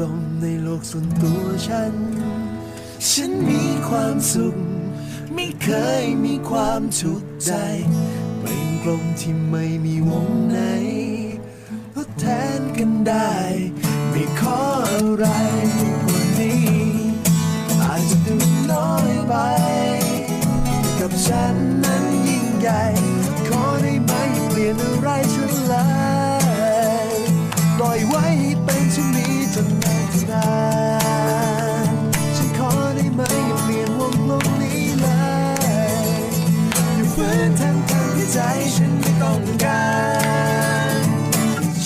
ลมในโลกส่วนตัวฉัน ฉันมีความสุข ไม่เคยมีความทุกข์ใจ เป็นกลมที่ไม่มีวงไหนทดแทนกันได้ ไม่ขออะไรกว่านี้ อาจจะดูน้อยไป กับฉันนั้นยิ่งใหญ่ ขอได้ไหมเปลี่ยนอะไรฉัน อยไว้ให้เป็นเช่นนี้จนนานเท่านานฉันขอได้ไหมอย่าเปลี่ยนวงลมนี้เลยอย่าฝืนทั้งทางที่ใจฉันไม่ต้องการ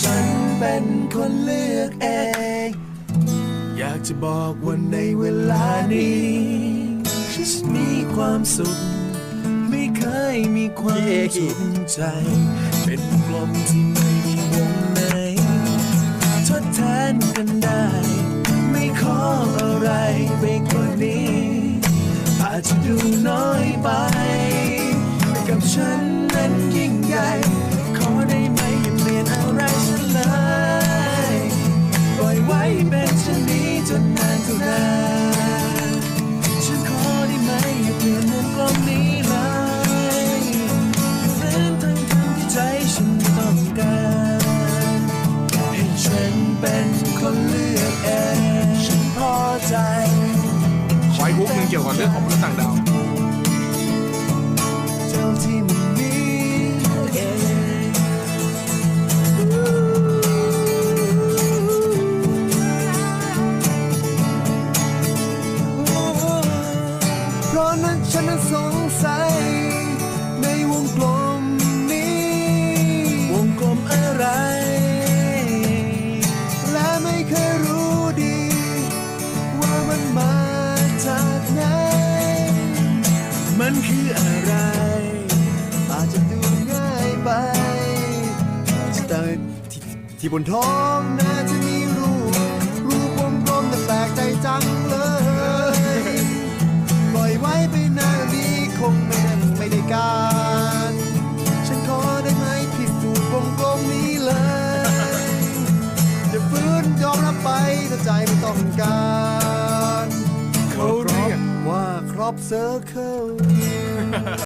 ฉันเป็นคนเลือกเอง อยากจะบอกว่าในเวลานี้ฉันมีความสุข ไม่เคยมีความสุขใจ เป็นกลมที่ไม่ ขออีกบุ๊กหนึ่งเกี่ยวกับเรื่องของมนุษย์ต่างดาว ที่บนท้องน่าจะมีรูรูวงกลมแต่แปลกใจจังเลย ปล่อยไว้ไปนานนี้คงไม่ได้ไม่ได้การ ฉันขอได้ไหมผิดสูตรวงกลมนี้เลยจะฟื้นยอมรับไปถ้าใจไม่ต้องการเขาเรียกว่าครอบเซอร์เคิล